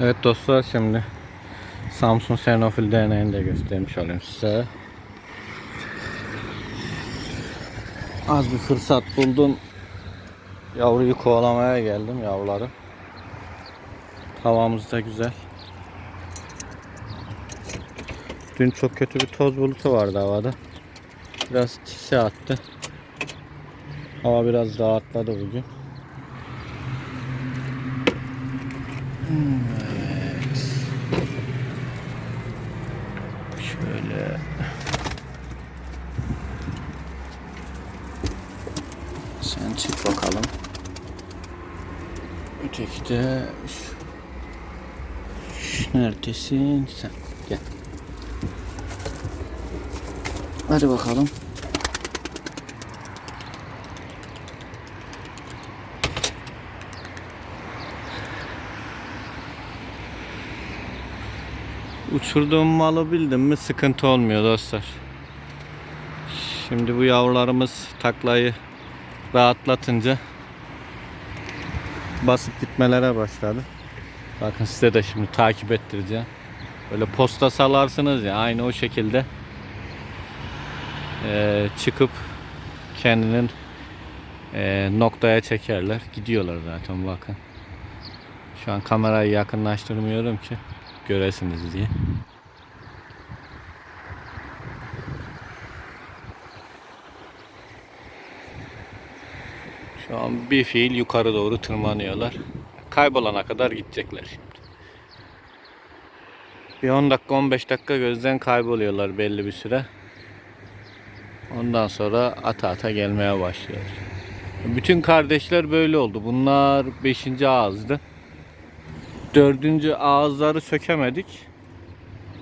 Evet dostlar şimdi Samsun Senofil deneyini de göstermiş olayım size. Az bir fırsat buldum. Yavruyu kovalamaya geldim yavruları. Havamız da güzel. Dün çok kötü bir toz bulutu vardı havada. Biraz tise attı. Hava biraz rahatladı bugün. Evet. Şöyle. Sen çık bakalım. Şu neredesin sen? Gel. Hadi bakalım. Uçurduğum malı bildim mi sıkıntı olmuyor dostlar. Şimdi bu yavrularımız taklayı rahatlatınca basıp gitmelere başladı. Bakın size de şimdi takip ettireceğim. Böyle posta salarsınız ya aynı o şekilde eee, çıkıp kendinin eee, noktaya çekerler. Gidiyorlar zaten bakın. Şu an kamerayı yakınlaştırmıyorum ki göresiniz diye. Şu bir fiil yukarı doğru tırmanıyorlar. Kaybolana kadar gidecekler şimdi. Bir 10 dakika 15 dakika gözden kayboluyorlar belli bir süre. Ondan sonra ata ata gelmeye başlıyorlar. Bütün kardeşler böyle oldu. Bunlar 5. ağızdı. Dördüncü ağızları sökemedik.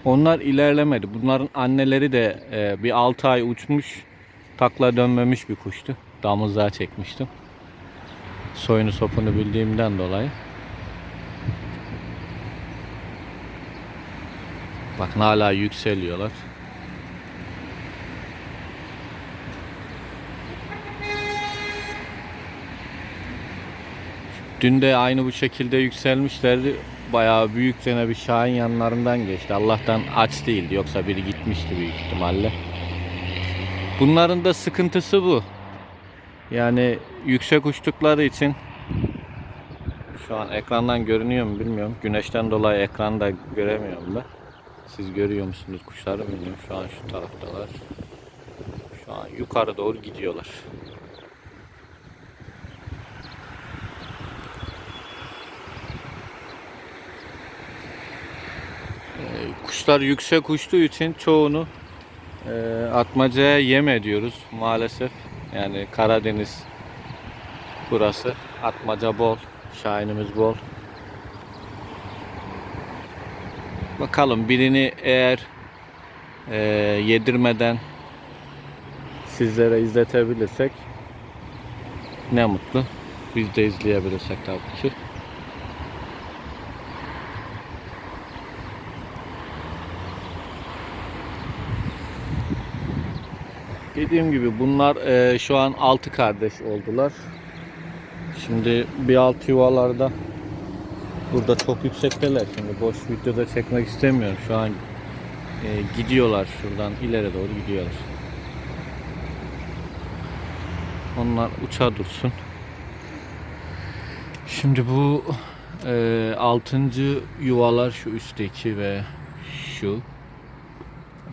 Onlar ilerlemedi. Bunların anneleri de e, bir 6 ay uçmuş, takla dönmemiş bir kuştu. Damızlığa çekmiştim. Soyunu sopunu bildiğimden dolayı. Bakın hala yükseliyorlar. Dün de aynı bu şekilde yükselmişlerdi. Bayağı büyük sene bir şahin yanlarından geçti. Allah'tan aç değildi. Yoksa biri gitmişti büyük ihtimalle. Bunların da sıkıntısı bu. Yani yüksek uçtukları için şu an ekrandan görünüyor mu bilmiyorum. Güneşten dolayı ekranda göremiyorum da. Siz görüyor musunuz kuşları bilmiyorum. Şu an şu taraftalar. Şu an yukarı doğru gidiyorlar. Ee, Kuşlar yüksek uçtuğu için çoğunu e, atmacaya yem ediyoruz maalesef. Yani Karadeniz burası. Atmaca bol, şahinimiz bol. Bakalım birini eğer e, yedirmeden sizlere izletebilirsek ne mutlu. Biz de izleyebilirsek tabii ki. Dediğim gibi bunlar e, şu an 6 kardeş oldular. Şimdi bir alt yuvalarda burada çok yüksekteler. Şimdi boş videoda çekmek istemiyorum. Şu an e, gidiyorlar şuradan ileri doğru gidiyorlar. Onlar uça dursun. Şimdi bu e, 6. yuvalar şu üstteki ve şu.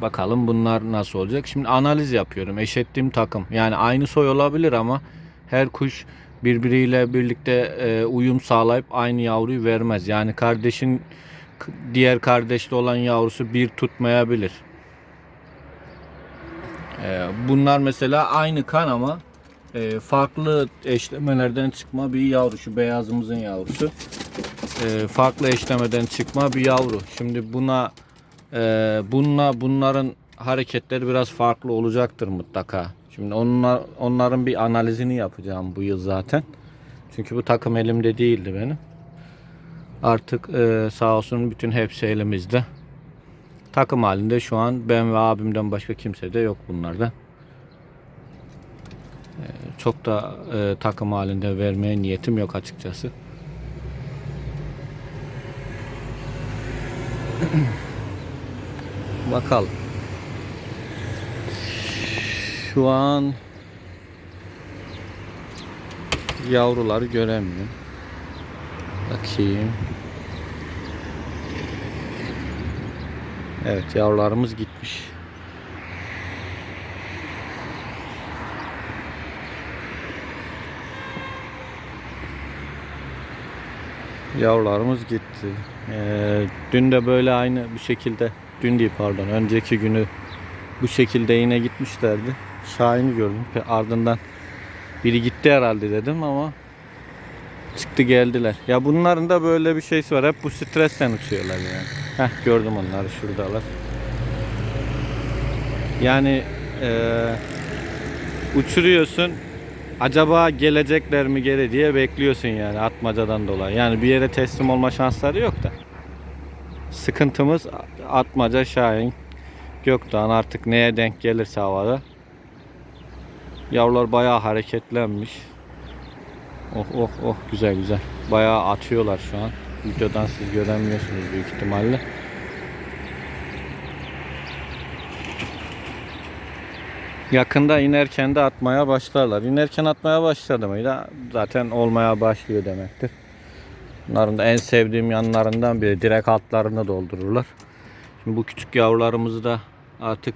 Bakalım bunlar nasıl olacak. Şimdi analiz yapıyorum. Eşettiğim takım. Yani aynı soy olabilir ama her kuş birbiriyle birlikte e, uyum sağlayıp aynı yavruyu vermez. Yani kardeşin diğer kardeşli olan yavrusu bir tutmayabilir. E, bunlar mesela aynı kan ama e, farklı eşlemelerden çıkma bir yavru. Şu beyazımızın yavrusu. Farklı eşlemeden çıkma bir yavru. Şimdi buna ee, bununla bunların hareketleri biraz farklı olacaktır mutlaka. Şimdi onlar onların bir analizini yapacağım bu yıl zaten. Çünkü bu takım elimde değildi benim. Artık e, sağ olsun bütün hepsi elimizde. Takım halinde şu an ben ve abimden başka kimse de yok bunlarda. Ee, çok da e, takım halinde vermeye niyetim yok açıkçası. Bakalım. Şu an yavruları göremiyorum. Bakayım. Evet yavrularımız gitmiş. Yavrularımız gitti. Ee, dün de böyle aynı bu şekilde, dün değil pardon, önceki günü bu şekilde yine gitmişlerdi. Şahin'i gördüm. Ardından biri gitti herhalde dedim ama çıktı geldiler. Ya bunların da böyle bir şeysi var. Hep bu stresten uçuyorlar yani. Heh gördüm onları şuradalar. Yani eee, uçuruyorsun. Acaba gelecekler mi geri diye bekliyorsun yani atmacadan dolayı. Yani bir yere teslim olma şansları yok da. Sıkıntımız atmaca Şahin. Gökdoğan artık neye denk gelirse havada. Yavrular bayağı hareketlenmiş. Oh oh oh güzel güzel. Bayağı atıyorlar şu an. Videodan siz göremiyorsunuz büyük ihtimalle. Yakında inerken de atmaya başlarlar. İnerken atmaya başladı mıydı zaten olmaya başlıyor demektir. Bunların da en sevdiğim yanlarından biri direkt altlarını doldururlar. Şimdi bu küçük yavrularımızı da artık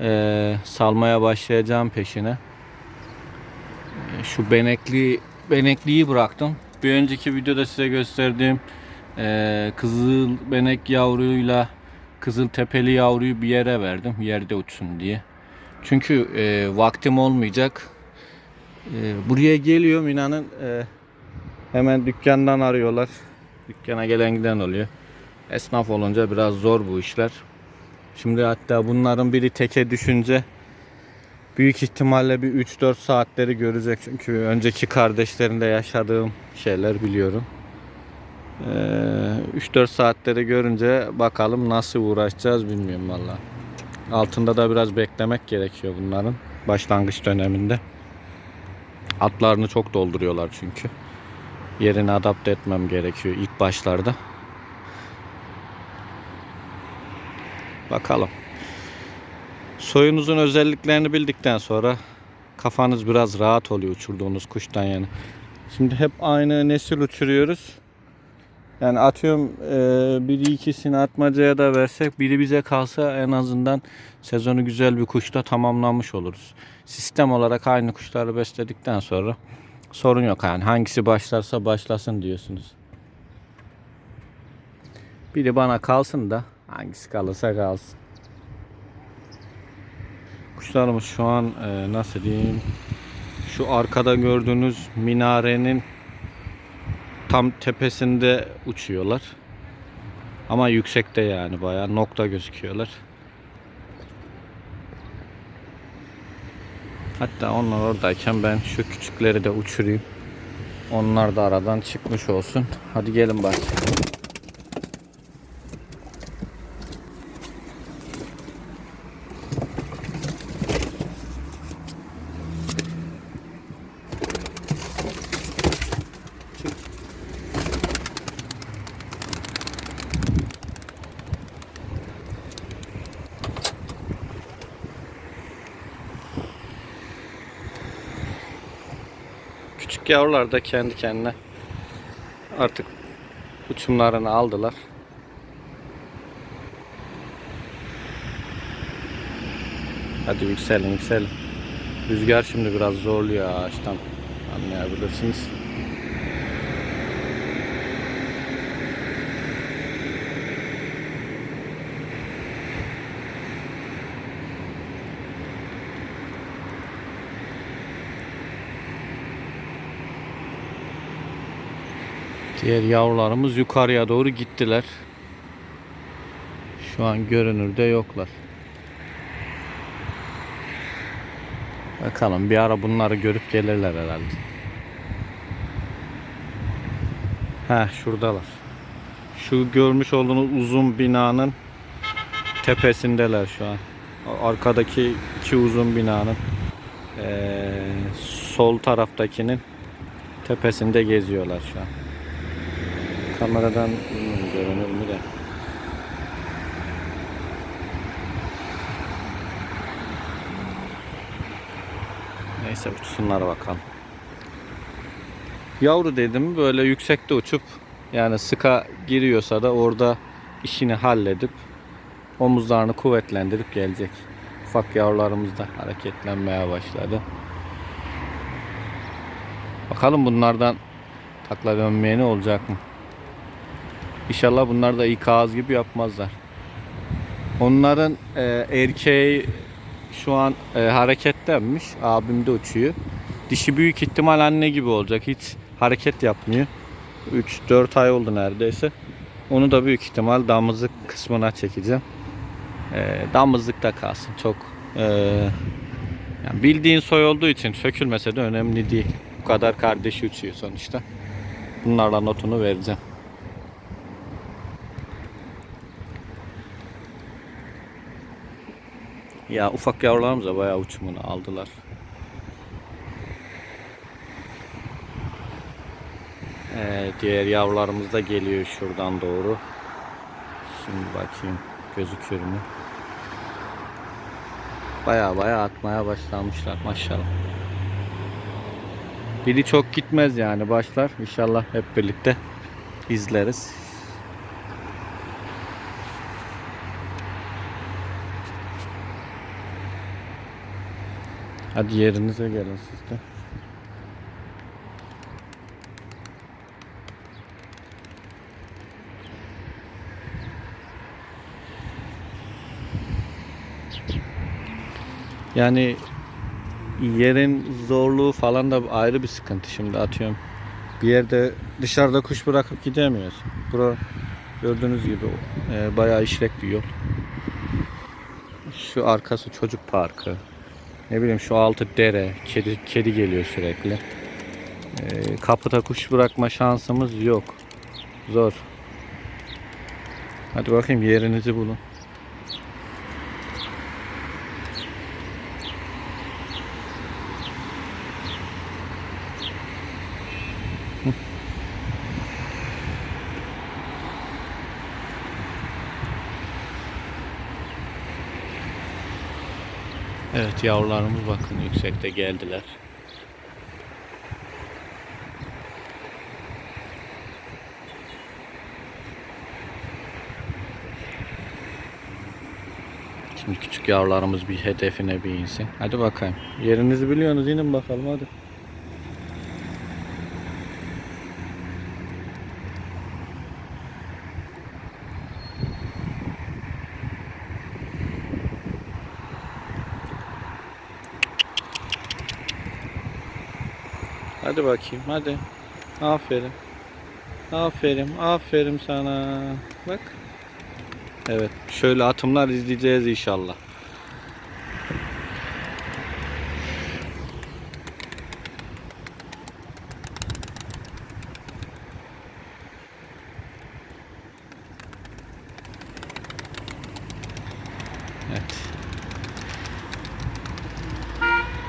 eee, salmaya başlayacağım peşine. Eee, Şu benekli benekliyi bıraktım. Bir önceki videoda size gösterdiğim eee, kızıl benek yavruyla kızıl tepeli yavruyu bir yere verdim. Yerde uçsun diye. Çünkü eee, vaktim olmayacak. Eee, buraya geliyorum inanın eee, hemen dükkandan arıyorlar. Dükkana gelen giden oluyor. Esnaf olunca biraz zor bu işler. Şimdi hatta bunların biri teke düşünce büyük ihtimalle bir 3-4 saatleri görecek. Çünkü önceki kardeşlerinde yaşadığım şeyler biliyorum. Ee, 3-4 saatleri görünce bakalım nasıl uğraşacağız bilmiyorum valla. Altında da biraz beklemek gerekiyor bunların başlangıç döneminde. Atlarını çok dolduruyorlar çünkü. Yerini adapte etmem gerekiyor ilk başlarda. Bakalım. Soyunuzun özelliklerini bildikten sonra kafanız biraz rahat oluyor uçurduğunuz kuştan yani. Şimdi hep aynı nesil uçuruyoruz. Yani atıyorum e, biri ikisini atmacaya da versek biri bize kalsa en azından sezonu güzel bir kuşta tamamlamış oluruz. Sistem olarak aynı kuşları besledikten sonra sorun yok yani hangisi başlarsa başlasın diyorsunuz. Biri bana kalsın da hangisi kalırsa kalsın. Kuşlarımız şu an e, nasıl diyeyim şu arkada gördüğünüz minarenin tam tepesinde uçuyorlar. Ama yüksekte yani bayağı nokta gözüküyorlar. Hatta onlar oradayken ben şu küçükleri de uçurayım. Onlar da aradan çıkmış olsun. Hadi gelin bak. Küçük yavrular da kendi kendine artık uçumlarını aldılar. Hadi yükselin yükselin. Rüzgar şimdi biraz zorluyor ağaçtan anlayabilirsiniz. Diğer yavrularımız yukarıya doğru gittiler. Şu an görünürde yoklar. Bakalım bir ara bunları görüp gelirler herhalde. Ha şuradalar. Şu görmüş olduğunuz uzun binanın tepesindeler şu an. Arkadaki iki uzun binanın eee, sol taraftakinin tepesinde geziyorlar şu an. Kameradan bilmiyorum görünür mü de. Neyse uçsunlar bakalım. Yavru dedim böyle yüksekte uçup yani sıka giriyorsa da orada işini halledip omuzlarını kuvvetlendirip gelecek. Ufak yavrularımız da hareketlenmeye başladı. Bakalım bunlardan takla dönmeye ne olacak mı? İnşallah bunlar da ilk ağız gibi yapmazlar. Onların e, erkeği şu an e, hareketlenmiş. Abim de uçuyor. Dişi büyük ihtimal anne gibi olacak. Hiç hareket yapmıyor. 3-4 ay oldu neredeyse. Onu da büyük ihtimal damızlık kısmına çekeceğim. E, damızlıkta kalsın. Çok e, yani bildiğin soy olduğu için sökülmese de önemli değil. Bu kadar kardeşi uçuyor sonuçta. Bunlarla notunu vereceğim. Ya ufak yavrularımız da bayağı uçumunu aldılar. Ee, diğer yavrularımız da geliyor şuradan doğru. Şimdi bakayım gözüküyor mu? Baya baya atmaya başlamışlar maşallah. Biri çok gitmez yani başlar. İnşallah hep birlikte izleriz. Hadi yerinize gelin siz de. Yani yerin zorluğu falan da ayrı bir sıkıntı şimdi atıyorum. Bir yerde dışarıda kuş bırakıp gidemiyorsun. Bura gördüğünüz gibi e, bayağı işlek bir yol. Şu arkası çocuk parkı. Ne bileyim şu altı dere, kedi kedi geliyor sürekli. Ee, kapıda kuş bırakma şansımız yok. Zor. Hadi bakayım yerinizi bulun. Evet yavrularımız bakın yüksekte geldiler. Şimdi küçük yavrularımız bir hedefine bir insin. Hadi bakayım. Yerinizi biliyorsunuz inin bakalım hadi. Hadi bakayım hadi. Aferin. Aferin. Aferin sana. Bak. Evet. Şöyle atımlar izleyeceğiz inşallah. Evet.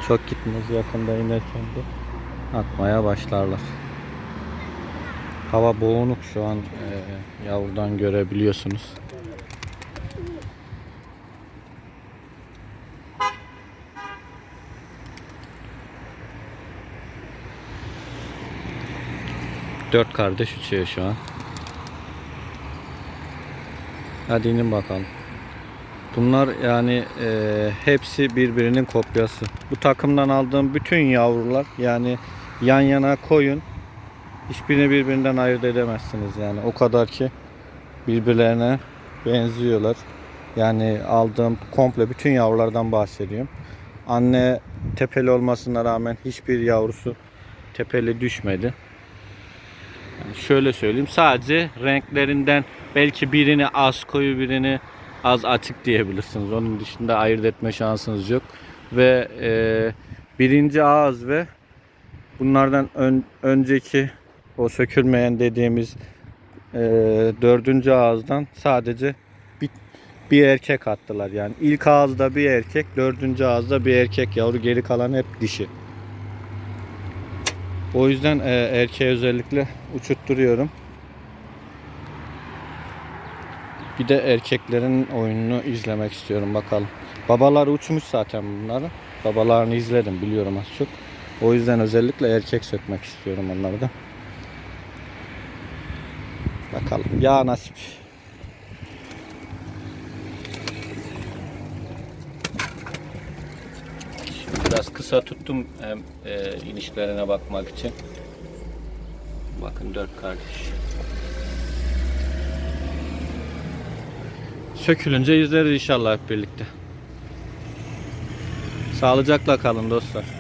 Çok gitmez yakında inerken de atmaya başlarlar. Hava boğunuk şu an e, yavrudan görebiliyorsunuz. Dört kardeş uçuyor şu an. Hadi inin bakalım. Bunlar yani e, hepsi birbirinin kopyası. Bu takımdan aldığım bütün yavrular yani yan yana koyun. Hiçbirini birbirinden ayırt edemezsiniz yani. O kadar ki birbirlerine benziyorlar. Yani aldığım komple bütün yavrulardan bahsediyorum. Anne tepeli olmasına rağmen hiçbir yavrusu tepeli düşmedi. Yani şöyle söyleyeyim sadece renklerinden belki birini az koyu birini az açık diyebilirsiniz. Onun dışında ayırt etme şansınız yok. Ve e, birinci ağız ve bunlardan ön- önceki o sökülmeyen dediğimiz e, dördüncü ağızdan sadece bir, bir erkek attılar. Yani ilk ağızda bir erkek, dördüncü ağızda bir erkek yavru geri kalan hep dişi. O yüzden e, erkeğe özellikle uçutturuyorum. Bir de erkeklerin oyununu izlemek istiyorum bakalım. Babalar uçmuş zaten bunları. Babalarını izledim biliyorum az çok. O yüzden özellikle erkek sökmek istiyorum onlardan. Bakalım. Ya nasip. Biraz kısa tuttum hem e, inişlerine bakmak için. Bakın dört kardeş. Sökülünce izleriz inşallah hep birlikte. Sağlıcakla kalın dostlar.